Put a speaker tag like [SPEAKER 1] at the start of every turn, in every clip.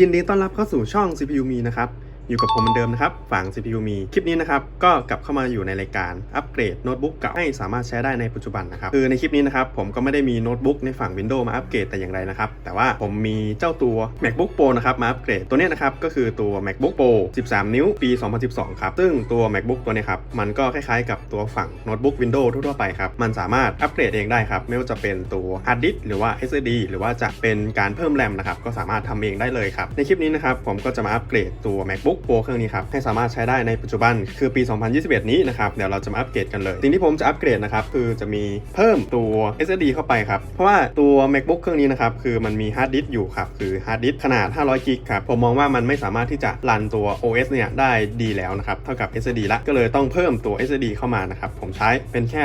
[SPEAKER 1] ยินดีต้อนรับเข้าสู่ช่อง CPU มีนะครับ อยู่กับผมเหมือนเดิมนะครับ ฝั่ง CPU มี คลิปนี้นะครับ ก็กลับเข้ามาอยู่ในรายการอัปเกรดโน้ตบุ๊กเก่าให้สามารถใช้ได้ในปัจจุบันนะครับ คือในคลิปนี้นะครับ ผมก็ไม่ได้มีโน้ตบุ๊กในฝั่ง Windows มาอัปเกรดแต่อย่างไรนะครับ แต่ว่าผมมีเจ้าตัว MacBook Pro นะครับ มาอัปเกรดตัวนี้นะครับ ก็คือตัว MacBook Pro 13 นิ้ว ปี 2012 ครับ ซึ่งตัว MacBook ตัวนี้ครับ มันก็คล้ายๆ กับตัวฝั่งโน้ตบุ๊ก Windows ทั่วๆไปครับ มันสามารถอัปเกรดเองได้ครับ ไม่ว่าจะเป็นตัว Hard Disk หรือว่า SSD หรือว่าจะเป็นการเพิ่มแรมนะครับ ก็สามารถทำเองได้เลยครับ ในคลิปนี้นะครับผมก็จะมาอัปเกรดตัว MacBook Pro เครื่องนี้ครับให้สามารถใช้ได้ในปัจจุบันคือปี 2021 นี้นะครับเดี๋ยวเราจะมาอัปเกรดกันเลยสิ่งที่ผมจะอัปเกรดนะครับคือจะมีเพิ่มตัว SSD เข้าไปครับเพราะว่าตัว MacBook เครื่องนี้นะครับคือมันมี Hard Disk อยู่ครับคือ Hard Disk ขนาด 500 กิกครับผมมองว่ามันไม่สามารถที่จะรันตัว OS เนี่ยได้ดีแล้วนะครับเท่ากับ SSD ละก็เลยต้องเพิ่มตัว SSD เข้ามานะครับผมใช้เป็นแค่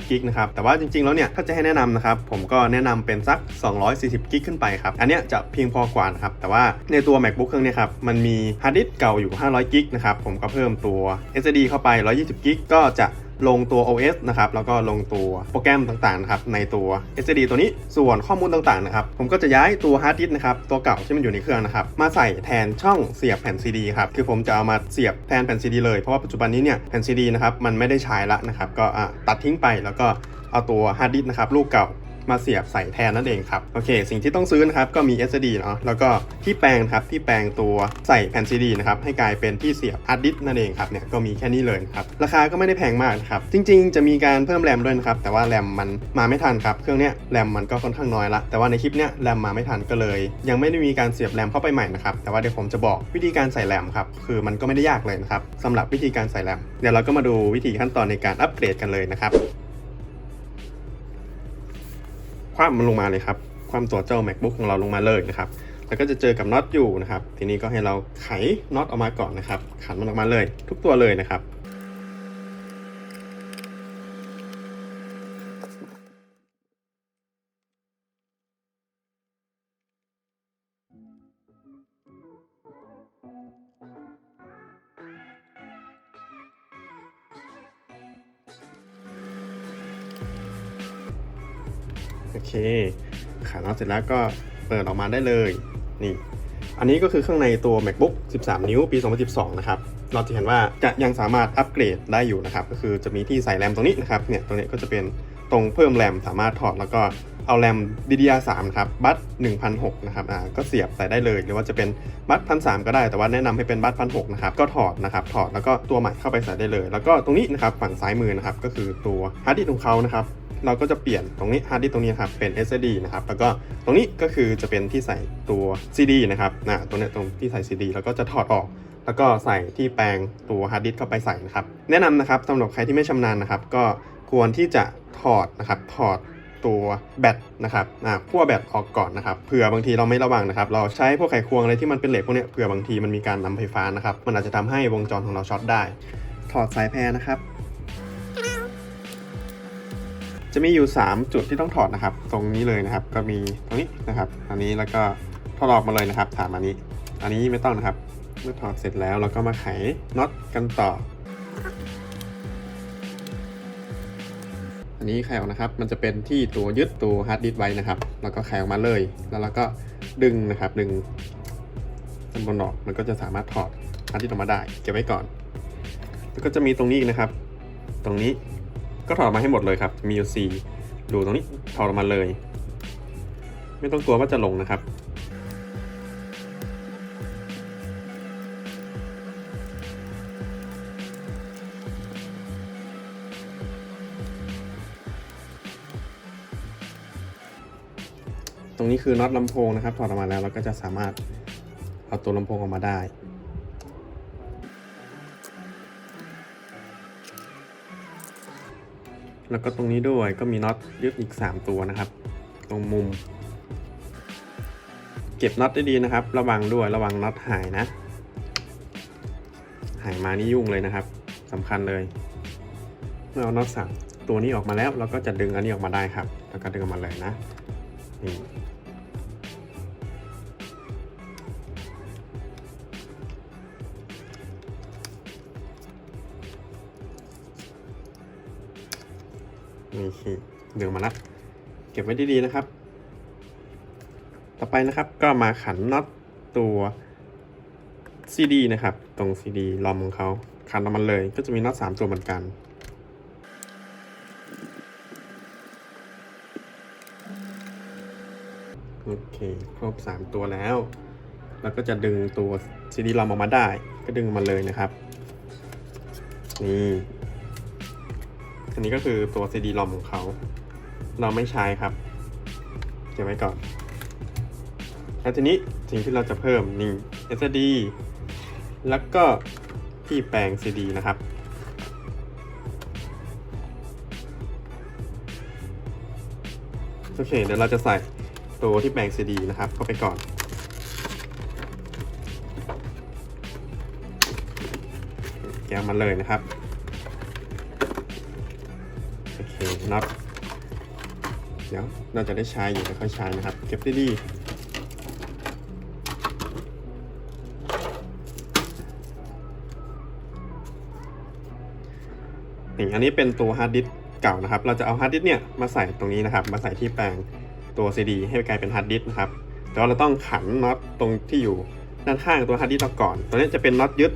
[SPEAKER 1] 120 กิกนะครับแต่ว่าจริงๆแล้วเนี่ยถ้าจะให้แนะนำนะครับผมก็แนะนำเป็นสัก 240 กิกขึ้นไปครับอันเนี้ยจะเพียงพอกว่านะครับแต่ว่าในตัว MacBook เครื่องนี้ครับมันมี Hard Disk เก่าอยู่ 500กิกนะครับผมก็เพิ่มตัว SSD เข้าไป 120กิกก็จะลงตัว OS นะครับ แล้วก็ลงตัวโปรแกรมต่างๆนะครับ ในตัว SSD ตัวนี้ ส่วนข้อมูลต่างๆนะครับ ผมก็จะย้ายตัวฮาร์ดดิสก์นะครับ ตัวเก่าที่มันอยู่ในเครื่องนะครับ มาใส่แทนช่องเสียบแผ่น CD ครับ คือผมจะเอามาเสียบแทนแผ่น CD เลย เพราะว่าปัจจุบันนี้เนี่ย แผ่น CD นะครับ มันไม่ได้ใช้ละนะครับ ก็ตัดทิ้งไป แล้วก็เอาตัวฮาร์ดดิสก์นะครับ ลูกเก่า มาเสียบใส่แทนนั่นเองครับโอเค สิ่งที่ต้องซื้อนะครับก็มี SSD เนาะแล้วก็ที่แปลงครับที่แปลงตัวใส่แผ่น CD นะครับให้กลายเป็นที่เสียบฮาร์ดดิสก์นั่นเองครับเนี่ยก็มีแค่นี้เลยครับราคาก็ไม่ได้แพงมากนะครับจริง ๆ จะมีการเพิ่มแรมด้วยนะครับแต่ว่าแรมมันมาไม่ทันครับเครื่องเนี้ยแรมมันก็ค่อนข้างน้อยละแต่ว่าในคลิปเนี้ยแรมมาไม่ทันก็เลย ยังไม่ได้มีการเสียบแรมเข้าไปใหม่นะครับแต่ว่าเดี๋ยวผมจะบอกวิธีการใส่แรมครับคือมันก็ไม่ได้ยากเลยนะครับสำหรับวิธีการใส่แรมเดี๋ยวเราก็มาดูวิธีขั้นตอนในการอัปเกรดกันเลยนะครับ คว่ำมันลงมาเลยครับ ความตัวเจ้า macbook ของเราลงมาเลยนะครับ แล้วก็จะเจอกับน็อตอยู่นะครับ ทีนี้ก็ให้เราไขน็อตออกมาก่อนนะครับ ขันมันออกมาเลย ทุกตัวเลยนะครับ เสร็จแล้วก็เปิดออกมาได้เลยนี่อันนี้ก็คือข้างในตัว macbook 13 นิ้ว ปี 2012 นะครับ เราจะเห็นว่าจะยังสามารถอัปเกรดได้อยู่นะครับ ก็คือจะมีที่ใส่แรมตรงนี้นะครับ เนี่ย ตรงนี้ก็จะเป็นตรงเพิ่มแรมสามารถถอดแล้วก็เอาแรม DDR3 ครับ บัต1006นะครับ อ่า ก็เสียบใส่ได้เลย หรือว่าจะเป็นบัต1003ก็ได้ แต่ว่าแนะนำให้เป็นบัต1006นะครับ ก็ถอดนะครับ ถอดแล้วก็ตัวใหม่เข้าไปใส่ได้เลย แล้วก็ตรงนี้นะครับ ฝั่งซ้ายมือนะครับ ก็คือตัวฮาร์ดดิสก์ของเขานะครับ เราก็จะเปลี่ยนตรงนี้ฮาร์ดดิสก์ตรงนี้ครับเป็น SSD นะครับแล้วก็ตรงนี้ก็คือจะเป็นที่ใส่ตัว CD นะครับนะตรงเนี้ยตรงที่ใส่ CD แล้วก็จะถอดออก แล้วก็ใส่ที่แปลงตัวฮาร์ดดิสก์เข้าไปใส่นะครับแนะนำนะครับสำหรับใครที่ไม่ชำนาญนะครับ ก็ควรที่จะถอดนะครับถอดตัวแบตนะครับอ่าขั้วแบตออกก่อนนะครับ เผื่อบางทีเราไม่ระวังนะครับ เราใช้พวกไขควงอะไรที่มันเป็นเหล็กพวกนี้เผื่อบางทีมันมีการนำไฟฟ้านะครับ มันอาจจะทำให้วงจรของเราช็อตได้ ถอดสายแพรนะครับ จะมีอยู่ 3 จุดที่ต้องถอดนะครับ ตรงนี้เลยนะครับ ก็มีตรงนี้นะครับ อันนี้แล้วก็ถอดออกมาเลยนะครับถามอันนี้ อันนี้ไม่ต้องนะครับ เมื่อถอดเสร็จแล้วเราก็มาไขน็อตกันต่อ อันนี้ไขออกนะครับ มันจะเป็นที่ตัวยึดตัวฮาร์ดดิสก์ไว้นะครับ แล้วก็ไขออกมาเลย แล้วเราก็ดึงนะครับ ดึงด้านบนออกมันก็จะสามารถถอดฮาร์ดดิสก์ออกมาได้ เก็บไว้ก่อน แล้วก็จะมีตรงนี้อีกนะครับ ตรงนี้ ก็ถอดออกมาให้หมดเลยครับ มีอยู่สี่ดูตรงนี้ถอดออกมาเลย ไม่ต้องกลัวว่าจะหลงนะครับ ตรงนี้คือน็อตลำโพงนะครับ ถอดออกมาแล้วเราก็จะสามารถเอาตัวลำโพงออกมาได้ แล้วก็ตรงนี้ด้วยก็มีน็อตยึดอีก 3 ตัวนะครับ ตรงมุม เก็บน็อตได้ดีนะครับ ระวังด้วยระวังน็อตหายนะ หายมานี่ยุ่งเลยนะครับสำคัญเลย เมื่อเอาน็อตสามตัวนี้ออกมาแล้วเราก็จะดึงอันนี้ออกมาได้ครับ แล้วก็ดึงออกมาเลยนะนี่ นี่คือดึงมาล้วเก็บไว้ดีๆนะครับ ต่อไปนะครับก็มาขันน็อตตัว CD นะครับ ตรง CD ลอมของเขาขันออกมาเลย ก็จะมีน็อต3ตัวเหมือนกันโอเค ครบ 3 ตัวแล้ว แล้วก็จะดึงตัว CD ลอมออกมาได้ ก็ดึงมาเลยนะครับ นี่ อันนี้ก็คือตัว CD ลอมของเขา เราไม่ใช้ครับ เก็บไว้ก่อน แล้วทีนี้สิ่งที่เราจะเพิ่มนี่ SSD แล้วก็ที่แปลง CD นะครับ โอเค เดี๋ยวเราจะใส่ตัวที่แปลง CD นะครับ เข้าไปก่อนแกะมันเลยนะครับ เคน็อตเดี๋ยวเราจะได้ใช้อยู่ไม่ค่อยใช้นะครับ เก็บดีๆนี่อันนี้เป็นตัวฮาร์ดดิสก์เก่านะครับ เราจะเอาฮาร์ดดิสก์เนี่ยมาใส่ตรงนี้นะครับ มาใส่ที่แปลงตัว CD ให้กลายเป็นฮาร์ดดิสก์นะครับ แต่ว่าเราต้องขันน็อตตรงที่อยู่ด้านข้างตัวฮาร์ดดิสก์เราก่อน ตัวนี้จะเป็นน็อตยึด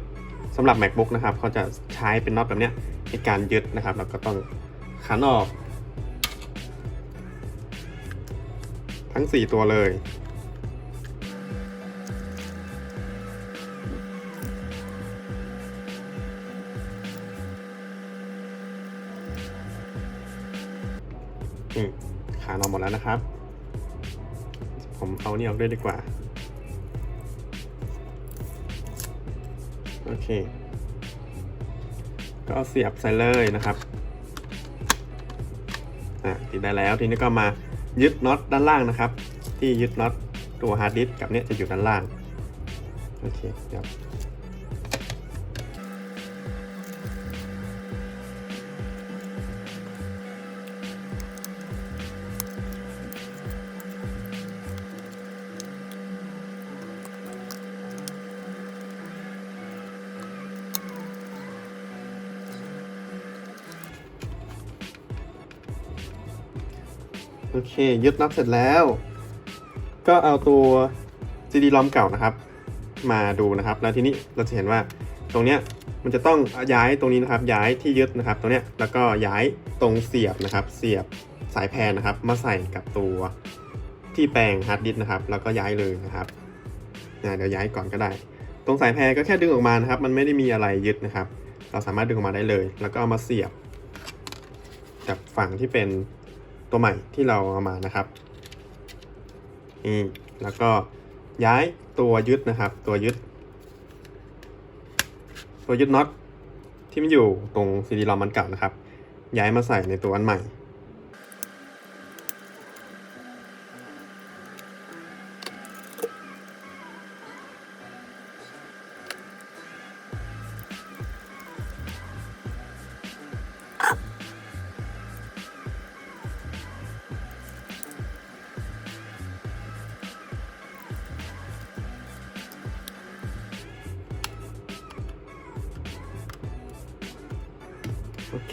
[SPEAKER 1] สำหรับ macbook นะครับเขาจะใช้เป็นน็อตแบบเนี้ยในการยึดนะครับ เราก็ต้องขันออก ทั้ง 4 ตัวเลยนี่ขานออกหมดแล้วนะครับ ผมเอานี่ออกด้วยดีกว่า โอเค ก็เอาเสียบใส่เลยนะครับ อะติดได้แล้วทีนี้ก็มา ยึดน็อตด้านล่างนะครับ ที่ยึดน็อตตัวฮาร์ดดิสก์กับเนี้ยจะอยู่ด้านล่าง โอเคครับ อเค ยึดน็อตเสร็จแล้ว ก็เอาตัว CD ลอมเก่านะครับ มาดูนะครับ แล้วทีนี้เราจะเห็นว่าตรงเนี้ยมันจะต้องย้ายตรงนี้นะครับ ย้ายที่ยึดนะครับ ตรงเนี้ยแล้วก็ย้ายตรงเสียบนะครับ เสียบสายแพนนะครับ มาใส่กับตัวที่แปลงฮาร์ดดิสก์นะครับ แล้วก็ย้ายเลยนะครับนะเดี๋ยวย้ายก่อนก็ได้ ตรงสายแพนก็แค่ดึงออกมานะครับ มันไม่ได้มีอะไรยึดนะครับ เราสามารถดึงออกมาได้เลย แล้วก็เอามาเสียบกับฝั่งที่เป็น ตัวใหม่ที่เราเอามานะครับนี่แล้วก็ย้ายตัวยึดนะครับ ตัวยึด ตัวยึดน็อตที่มันอยู่ตรงซีดีรอมมันเก่านะครับ ย้ายมาใส่ในตัวอันใหม่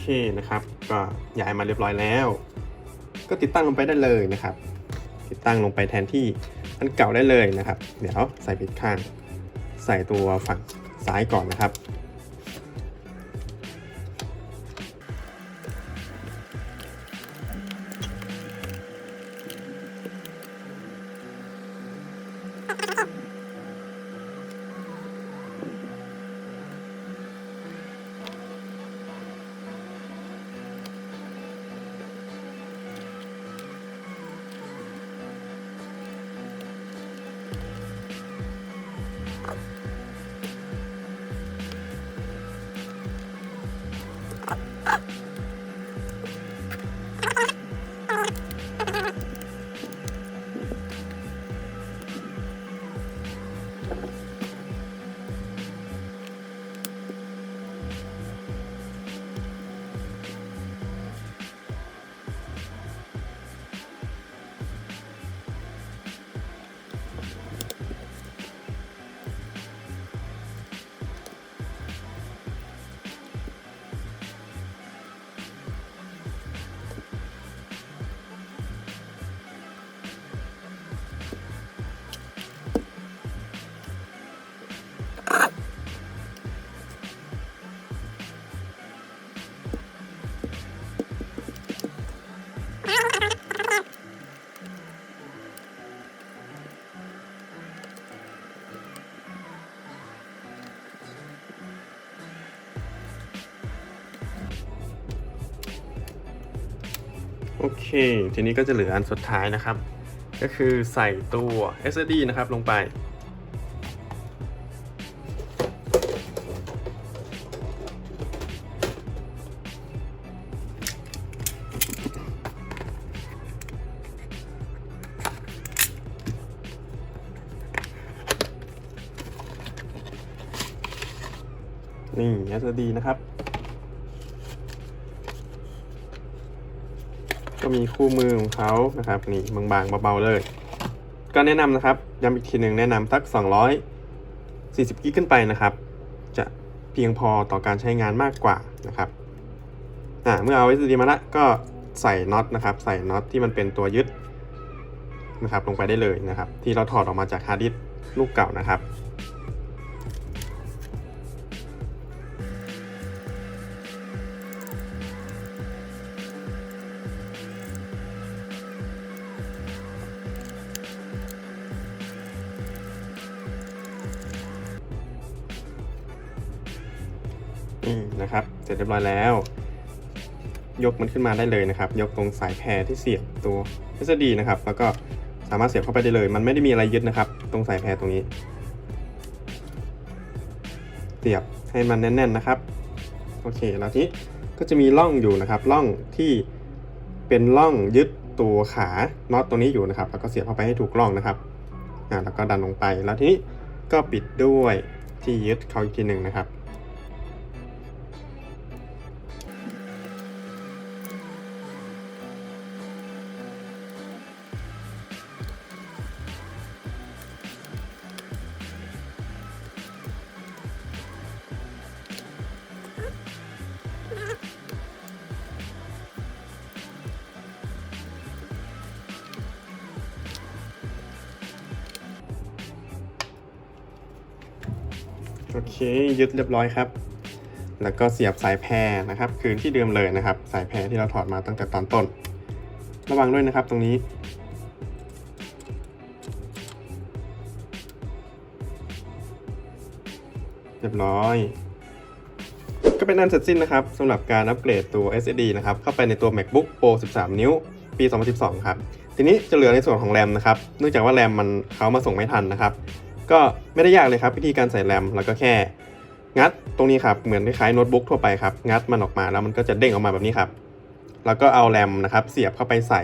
[SPEAKER 1] เคนะครับ ก็ย้ายมาเรียบร้อยแล้ว ก็ติดตั้งลงไปได้เลยนะครับ ติดตั้งลงไปแทนที่อันเก่าได้เลยนะครับ เดี๋ยวใส่ปิดข้าง ใส่ตัวฝั่งซ้ายก่อนนะครับ โอเค ทีนี้ก็จะเหลืออันสุดท้ายนะครับ ก็คือใส่ตัว SSD นะครับลงไป นี่ SSD นะครับ ก็มีคู่มือของเขานะครับนี่บางๆเบาๆเลย ก็แนะนำนะครับย้ำอีกทีหนึ่งแนะนำสัก 240 กิกขึ้นไปนะครับ จะเพียงพอต่อการใช้งานมากกว่านะครับอ่าเมื่อเอา SSD มาละก็ใส่น็อตนะครับ ใส่น็อตที่มันเป็นตัวยึดนะครับลงไปได้เลยนะครับ ที่เราถอดออกมาจากฮาร์ดดิสก์ลูกเก่านะครับ นะครับ เสร็จเรียบร้อยแล้ว ยกมันขึ้นมาได้เลยนะครับ ยกตรงสายแพรที่เสียบตัว SSD นะครับ แล้วก็สามารถเสียบเข้าไปได้เลย มันไม่ได้มีอะไรยึดนะครับ ตรงสายแพรตรงนี้ เสียบให้มันแน่น ๆนะครับ โอเค แล้วทีนี้ก็จะมีร่องอยู่นะครับ ร่องที่เป็นร่องยึดตัวขาน็อตตรงนี้อยู่นะครับ แล้วก็เสียบเข้าไปให้ถูกร่องนะครับอ่าแล้วก็ดันลงไป แล้วทีนี้ก็ปิดด้วยที่ยึดเขาอีกทีหนึ่งนะครับ เคยึดเรียบร้อยครับ แล้วก็เสียบสายแพรนะครับ คืนที่เดิมเลยนะครับ สายแพรที่เราถอดมาตั้งแต่ตอนต้น ระวังด้วยนะครับตรงนี้เรียบร้อย ก็เป็นอันเสร็จสิ้นนะครับสำหรับการอัปเกรดตัว SSD นะครับ เข้าไปในตัว MacBook Pro 13 นิ้ว ปี 2012 ครับ ทีนี้จะเหลือในส่วนของแรมนะครับ เนื่องจากว่าแรมมันเขามาส่งไม่ทันนะครับ ก็ไม่ได้ยากเลยครับวิธีการใส่แรมแล้วก็แค่ งัดตรงนี้ครับเหมือนคล้ายๆโน้ตบุ๊กทั่วไปครับงัดมันออกมาแล้วมันก็จะเด้งออกมาแบบนี้ครับ แล้วก็เอาแรมนะครับเสียบเข้าไปใส่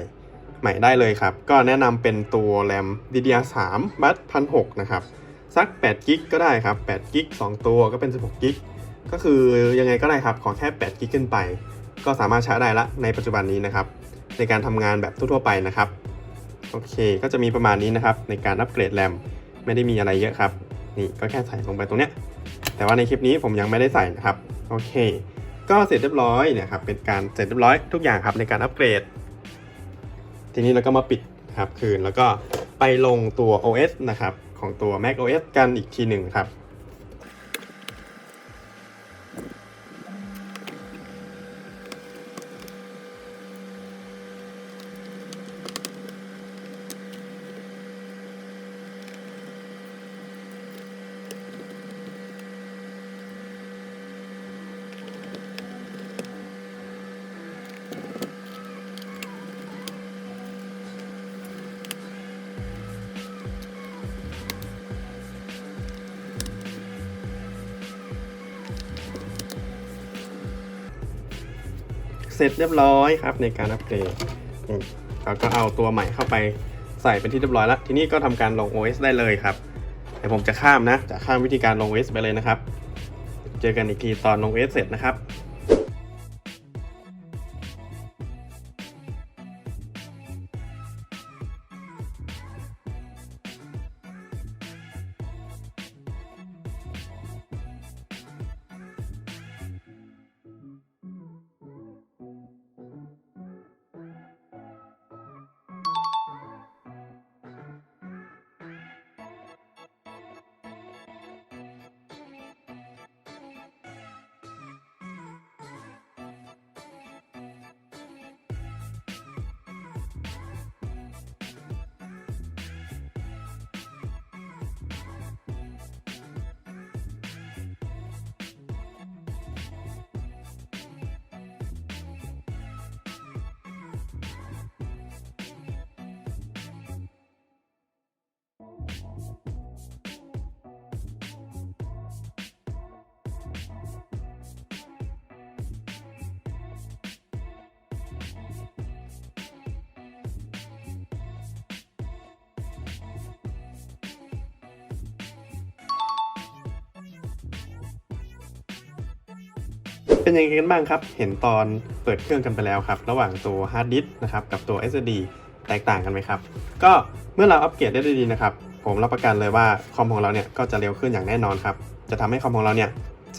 [SPEAKER 1] ใหม่ได้เลยครับ ก็แนะนำเป็นตัวแรม DDR3 บัตพันหนะครับสัก8กิกก็ได้ครับ8กิก2ตัวก็เป็น 16กิกก็คือยังไงก็ได้ครับขอแค่8กิกขึ้นไป ก็สามารถใช้ได้ละในปัจจุบันนี้นะครับ ในการทำงานแบบทั่วๆไปนะครับ โอเค ก็จะมีประมาณนี้นะครับ ในการอัปเกรดแรม ไม่ได้มีอะไรเยอะครับ นี่ก็แค่ใส่ลงไปตรงเนี้ย แต่ว่าในคลิปนี้ผมยังไม่ได้ใส่นะครับ โอเค ก็เสร็จเรียบร้อยเนี่ยครับเป็นการเสร็จเรียบร้อยทุกอย่างครับในการอัปเกรด ทีนี้เราก็มาปิดครับคืนแล้วก็ไปลงตัว OS นะครับของตัว Mac OS กันอีกทีหนึ่งครับ เสร็จเรียบร้อยครับในการอัปเกรดตเราก็เอาตัวใหม่เข้าไปใส่เป็นที่เรียบร้อยแล้ว ทีนี้ก็ทำการลง OS ได้เลยครับเดี๋ยวผมจะข้ามนะ จะข้ามวิธีการลง OS ไปเลยนะครับ เจอกันอีกทีตอนลง OS เสร็จนะครับ เป็นยังไงกันบ้างครับ เห็นตอนเปิดเครื่องกันไปแล้วครับ ระหว่างตัวฮาร์ดดิสก์นะครับกับตัว SSD แตกต่างกันไหมครับ ก็เมื่อเราอัปเกรดได้ดีนะครับ ผมรับประกันเลยว่าคอมของเราเนี่ยก็จะเร็วขึ้นอย่างแน่นอนครับ จะทำให้คอมของเราเนี่ย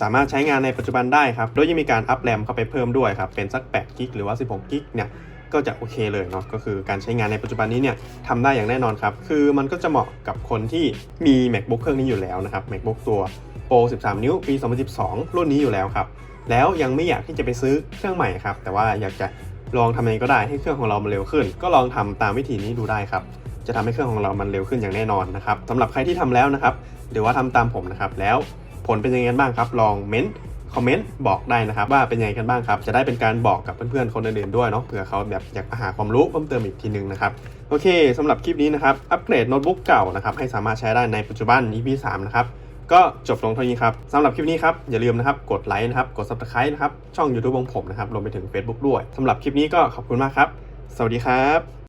[SPEAKER 1] สามารถใช้งานในปัจจุบันได้ครับ โดยยังมีการอัพแรมเข้าไปเพิ่มด้วยครับ เป็นสัก8กิกหรือว่า 16กิกเนี่ย ก็จะโอเคเลยเนาะ ก็คือการใช้งานในปัจจุบันนี้เนี่ยทำได้อย่างแน่นอนครับ คือมันก็จะเหมาะกับคนที่มี macbook เครื่องนี้อยู่แล้วนะครับ macbook ตัว pro 13 นิ้ว ปี 2012 รุ่นนี้อยู่แล้วครับ แล้วยังไม่อยากที่จะไปซื้อเครื่องใหม่ครับ แต่ว่าอยากจะลองทำยังไงก็ได้ให้เครื่องของเรามันเร็วขึ้น ก็ลองทำตามวิธีนี้ดูได้ครับ จะทำให้เครื่องของเรามันเร็วขึ้นอย่างแน่นอนนะครับสำหรับใครที่ทำแล้วนะครับ หรือว่าทำตามผมนะครับ แล้วผลเป็นยังไงกันบ้างครับ ลองเม้นคอมเมนต์บอกได้นะครับว่าเป็นยังไงกันบ้างครับ จะได้เป็นการบอกกับเพื่อนๆคนอื่นๆด้วยเนาะเผื่อเขาแบบอยากหาความรู้เพิ่มเติมอีกทีนึงนะครับโอเคสำหรับคลิปนี้นะครับอัปเกรดโน้ตบุ๊กเก่านะครับให้สามารถใช้ได้ในปัจจุบัน EP 3 นะครับ ก็จบลงเท่านี้ครับสำหรับคลิปนี้ครับอย่าลืมนะครับกดไลค์นะครับกด subscribe นะครับช่อง YouTube ของผมนะครับรวมไปถึง Facebook ด้วยสำหรับคลิปนี้ก็ขอบคุณมากครับ สวัสดีครับ